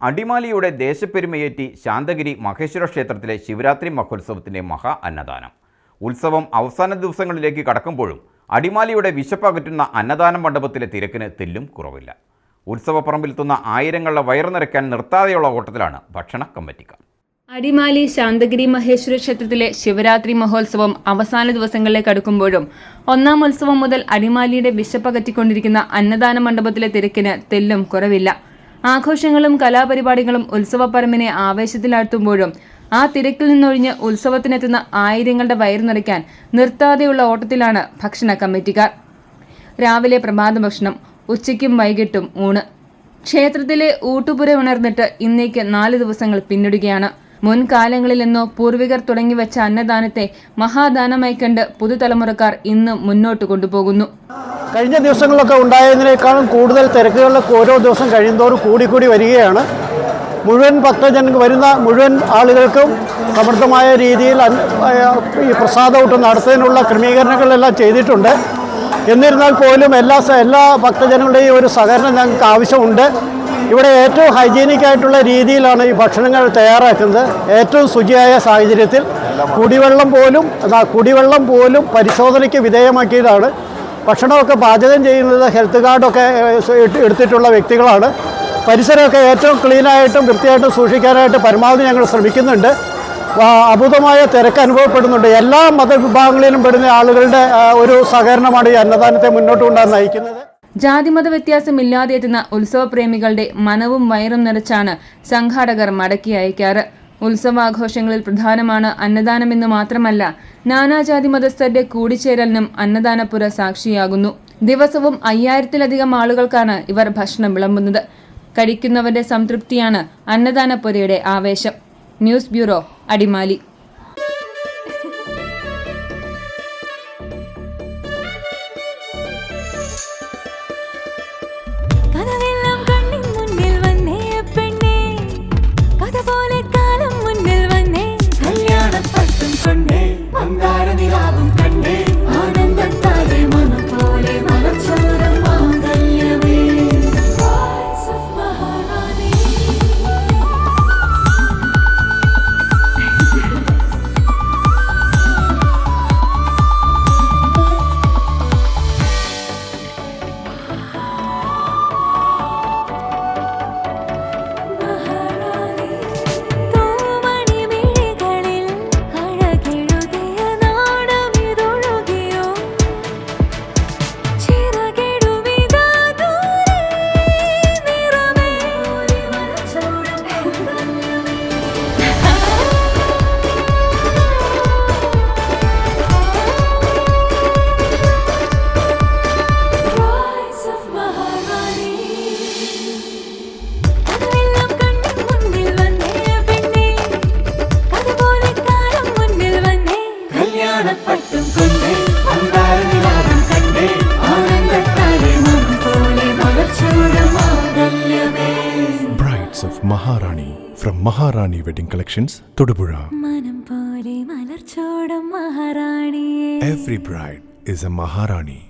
അടിമാലിയുടെ ദേശപ്പെരുമയേറ്റി ശാന്തഗിരി മഹേശ്വര ക്ഷേത്രത്തിലെ ശിവരാത്രി മഹോത്സവത്തിന്റെ മഹാ അന്നദാനം. ഉത്സവം അവസാന ദിവസങ്ങളിലേക്ക് കടക്കുമ്പോഴും അടിമാലിയുടെ വിശപ്പകറ്റുന്ന അന്നദാന മണ്ഡപത്തിലെ തിരക്കിന് തെല്ലും കുറവില്ല. ഉത്സവപ്പറമ്പിലെത്തുന്ന ആയിരങ്ങളുടെ വയറു നിറയ്ക്കാൻ നിർത്താതെയുള്ള ഓട്ടത്തിലാണ് ഭക്ഷണ കമ്മിറ്റിക്കാർ. അടിമാലി ശാന്തഗിരി മഹേശ്വര ക്ഷേത്രത്തിലെ ശിവരാത്രി മഹോത്സവം അവസാന ദിവസങ്ങളിലേക്ക് അടുക്കുമ്പോഴും ഒന്നാം ഉത്സവം മുതൽ അടിമാലിയുടെ വിശപ്പകറ്റിക്കൊണ്ടിരിക്കുന്ന അന്നദാന മണ്ഡപത്തിലെ തിരക്കിന് തെല്ലും കുറവില്ല. ആഘോഷങ്ങളും കലാപരിപാടികളും ഉത്സവപ്പറമ്പിനെ ആവേശത്തിലാഴ്ത്തുമ്പോഴും ആ തിരക്കിൽ നിന്നൊഴിഞ്ഞ് ഉത്സവത്തിനെത്തുന്ന ആയിരങ്ങളുടെ വയറു നിറയ്ക്കാൻ നിർത്താതെയുള്ള ഓട്ടത്തിലാണ് ഭക്ഷണ കമ്മിറ്റിക്കാർ. രാവിലെ പ്രഭാത ഭക്ഷണം ഉച്ചയ്ക്കും വൈകിട്ടും ഊണ്. ക്ഷേത്രത്തിലെ ഊട്ടുപുര ഉണർന്നിട്ട് ഇന്നേക്ക് നാല് ദിവസങ്ങൾ പിന്നിടുകയാണ്. മുൻകാലങ്ങളിൽ മുൻകാലങ്ങളിലെന്നോ പൂർവികർ തുടങ്ങിവെച്ച അന്നദാനത്തെ മഹാദാനമായി കണ്ട് പുതുതലമുറക്കാർ ഇന്ന് മുന്നോട്ട് കൊണ്ടുപോകുന്നു. കഴിഞ്ഞ ദിവസങ്ങളിലൊക്കെ ഉണ്ടായതിനേക്കാളും കൂടുതൽ തിരക്കുകളിലൊക്കെ ഓരോ ദിവസം കഴിയുന്തോറും കൂടിക്കൂടി വരികയാണ്. മുഴുവൻ ഭക്തജന വരുന്ന മുഴുവൻ ആളുകൾക്കും സമൃദ്ധമായ രീതിയിൽ ഈ പ്രസാദമൂട്ട് നടത്തുന്നതിനുള്ള ക്രമീകരണങ്ങളെല്ലാം ചെയ്തിട്ടുണ്ട്. എന്നിരുന്നാൽ പോലും എല്ലാ എല്ലാ ഭക്തജനങ്ങളുടെയും ഒരു സഹകരണം ഞങ്ങൾക്ക് ആവശ്യമുണ്ട്. ഇവിടെ ഏറ്റവും ഹൈജീനിക് ആയിട്ടുള്ള രീതിയിലാണ് ഈ ഭക്ഷണങ്ങൾ തയ്യാറാക്കുന്നത്. ഏറ്റവും ശുചിയായ സാഹചര്യത്തിൽ കുടിവെള്ളം പോലും കുടിവെള്ളം പോലും പരിശോധനയ്ക്ക് വിധേയമാക്കിയതാണ്. ഭക്ഷണമൊക്കെ പാചകം ചെയ്യുന്നത് ഹെൽത്ത് കാർഡൊക്കെ എടുത്തിട്ടുള്ള വ്യക്തികളാണ്. പരിസരമൊക്കെ ഏറ്റവും ക്ലീനായിട്ടും വൃത്തിയായിട്ടും സൂക്ഷിക്കാനായിട്ട് പരമാവധി ഞങ്ങൾ ശ്രമിക്കുന്നുണ്ട്. അഭൂതമായ തിരക്ക് അനുഭവപ്പെടുന്നുണ്ട്. എല്ലാ മതവിഭാഗങ്ങളിലും പെടുന്ന ആളുകളുടെ ഒരു സഹകരണമാണ് ഈ അന്നദാനത്തെ മുന്നോട്ട് കൊണ്ടാണ് നയിക്കുന്നത്. ജാതിമത വ്യത്യാസമില്ലാതെ എത്തുന്ന ഉത്സവപ്രേമികളുടെ മനവും വയറും നിറച്ചാണ് സംഘാടകർ മടക്കി അയക്കാറ്. ഉത്സവാഘോഷങ്ങളിൽ പ്രധാനമാണ് അന്നദാനമെന്ന് മാത്രമല്ല നാനാജാതി മതസ്ഥരുടെ കൂടിച്ചേരലിനും അന്നദാനപ്പുര സാക്ഷിയാകുന്നു. ദിവസവും അയ്യായിരത്തിലധികം ആളുകൾക്കാണ് ഇവർ ഭക്ഷണം വിളമ്പുന്നത്. കഴിക്കുന്നവരുടെ സംതൃപ്തിയാണ് അന്നദാനപ്പുരയുടെ ആവേശം. News bureau Adimali. Brides of Maharani from Maharani Wedding Collections, Todupuzha. മനം പോലെ മലർച്ചോടം മഹാറാണിയേ Every bride is a Maharani.